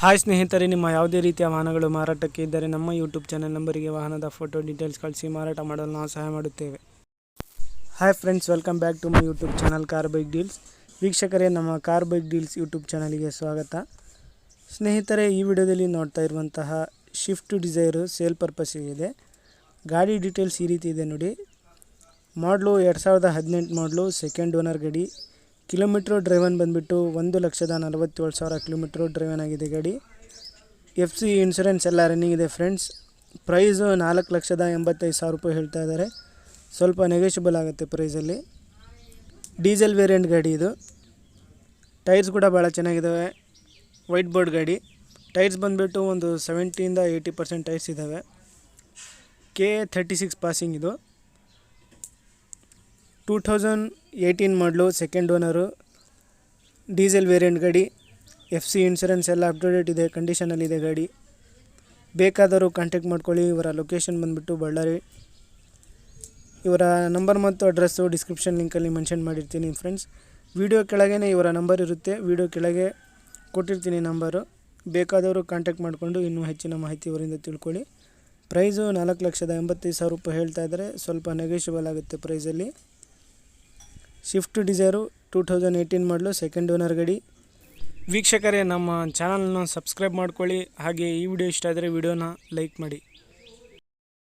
Hi ಸ್ನೇಹಿತರೆ, ನಿಮ್ಮ ಯಾವುದೇ ರೀತಿಯ ವಾಹನಗಳು ಮಾರಾಟಕ್ಕೆ ಇದ್ದರೆ ನಮ್ಮ ಯೂಟ್ಯೂಬ್ ಚಾನಲ್ ನಂಬರಿಗೆ ವಾಹನದ ಫೋಟೋ ಡೀಟೇಲ್ಸ್ ಕಳಿಸಿ, ಮಾರಾಟ ಮಾಡಲು ನಾವು ಸಹಾಯ ಮಾಡುತ್ತೇವೆ. Hi friends welcome back to my YouTube channel car bike deals ವೀಕ್ಷಕರೇ, ನಮ್ಮ ಕಾರ್ ಬೈಕ್ ಡೀಲ್ಸ್ ಯೂಟ್ಯೂಬ್ ಚಾನಲಿಗೆ ಸ್ವಾಗತ. ಸ್ನೇಹಿತರೆ, ಈ ವಿಡಿಯೋದಲ್ಲಿ ನೋಡ್ತಾ ಇರುವಂತಹ ಶಿಫ್ಟ್ ಡಿಸೈರು ಸೇಲ್ ಪರ್ಪಸ್ಸಿಗೆ ಇದೆ. ಗಾಡಿ ಡೀಟೇಲ್ಸ್ ಈ ರೀತಿ ಇದೆ ನೋಡಿ. ಮಾಡಲು ಎರಡು ಸಾವಿರದ ಹದಿನೆಂಟು ಮಾಡಲು ಸೆಕೆಂಡ್ ಓನರ್ ಗಾಡಿ. ಕಿಲೋಮೀಟ್ರ್ ಡ್ರೈವನ್ ಬಂದುಬಿಟ್ಟು ಒಂದು ಲಕ್ಷದ ನಲವತ್ತೇಳು ಸಾವಿರ ಕಿಲೋಮೀಟ್ರ್ ಡ್ರೈವನ್ ಆಗಿದೆ ಗಾಡಿ. ಎಫ್ ಸಿ ಇನ್ಶೂರೆನ್ಸ್ ಎಲ್ಲ ರನ್ನಿಂಗ್ ಇದೆ ಫ್ರೆಂಡ್ಸ್ ಪ್ರೈಸು ನಾಲ್ಕು ಲಕ್ಷದ ಎಂಬತ್ತೈದು ಸಾವಿರ ರೂಪಾಯಿ ಹೇಳ್ತಾ ಇದ್ದಾರೆ. ಸ್ವಲ್ಪ ನೆಗೋಷಿಯಬಲ್ ಆಗುತ್ತೆ ಪ್ರೈಸಲ್ಲಿ ಡೀಸೆಲ್ ವೇರಿಯಂಟ್ ಗಾಡಿ ಇದು. ಟೈರ್ಸ್ ಕೂಡ ಭಾಳ ಚೆನ್ನಾಗಿದ್ದಾವೆ ವೈಟ್ ಬೋರ್ಡ್ ಗಾಡಿ. ಟೈರ್ಸ್ ಬಂದುಬಿಟ್ಟು ಒಂದು ಸೆವೆಂಟಿಯಿಂದ ಏಯ್ಟಿ ಪರ್ಸೆಂಟ್ ಟೈರ್ಸ್ ಇದ್ದಾವೆ ಕೆ ಥರ್ಟಿ ಸಿಕ್ಸ್ ಪಾಸಿಂಗ್ ಇದು. ಟೂ ಥೌಸಂಡ್ ಏಯ್ಟೀನ್ ಮಾಡಲು ಸೆಕೆಂಡ್ ಓನರು ಡೀಸೆಲ್ ವೇರಿಯಂಟ್ ಗಾಡಿ ಎಫ್ ಸಿ ಇನ್ಶೂರೆನ್ಸ್ ಎಲ್ಲ ಅಪ್ ಟು ಡೇಟ್ ಇದೆ ಕಂಡೀಷನಲ್ಲಿದೆ ಗಾಡಿ. ಬೇಕಾದರೂ ಕಾಂಟ್ಯಾಕ್ಟ್ ಮಾಡ್ಕೊಳ್ಳಿ, ಇವರ ಲೊಕೇಶನ್ ಬಂದುಬಿಟ್ಟು ಬಳ್ಳಾರಿ. ಇವರ ನಂಬರ್ ಮತ್ತು ಅಡ್ರೆಸ್ಸು ಡಿಸ್ಕ್ರಿಪ್ಷನ್ ಲಿಂಕಲ್ಲಿ ಮೆನ್ಷನ್ ಮಾಡಿರ್ತೀನಿ ಫ್ರೆಂಡ್ಸ್ ವಿಡಿಯೋ ಕೆಳಗೇ ಇವರ ನಂಬರ್ ಇರುತ್ತೆ. ವಿಡಿಯೋ ಕೆಳಗೆ ಕೊಟ್ಟಿರ್ತೀನಿ ನಂಬರು ಬೇಕಾದವರು ಕಾಂಟ್ಯಾಕ್ಟ್ ಮಾಡಿಕೊಂಡು ಇನ್ನೂ ಹೆಚ್ಚಿನ ಮಾಹಿತಿ ಇವರಿಂದ ತಿಳ್ಕೊಳ್ಳಿ. ಪ್ರೈಸು ನಾಲ್ಕು ಲಕ್ಷದ ಎಂಬತ್ತೈದು ಸಾವಿರ ರೂಪಾಯಿ ಹೇಳ್ತಾ ಇದ್ದಾರೆ. ಸ್ವಲ್ಪ ನೆಗೋಷಿಯಬಲ್ ಆಗುತ್ತೆ ಪ್ರೈಸಲ್ಲಿ Swift Dzire two thousand eighteen ಮಾಡಲು ಸೆಕೆಂಡ್ ಓನರ್ ಗಾಡಿ ವೀಕ್ಷಕರೇ, ನಮ್ಮ ಚಾನಲ್ನ ಸಬ್ಸ್ಕ್ರೈಬ್ ಮಾಡ್ಕೊಳ್ಳಿ. ಹಾಗೆ ಈ ವಿಡಿಯೋ ಇಷ್ಟ ಆದರೆ ವಿಡಿಯೋನ ಲೈಕ್ ಮಾಡಿ.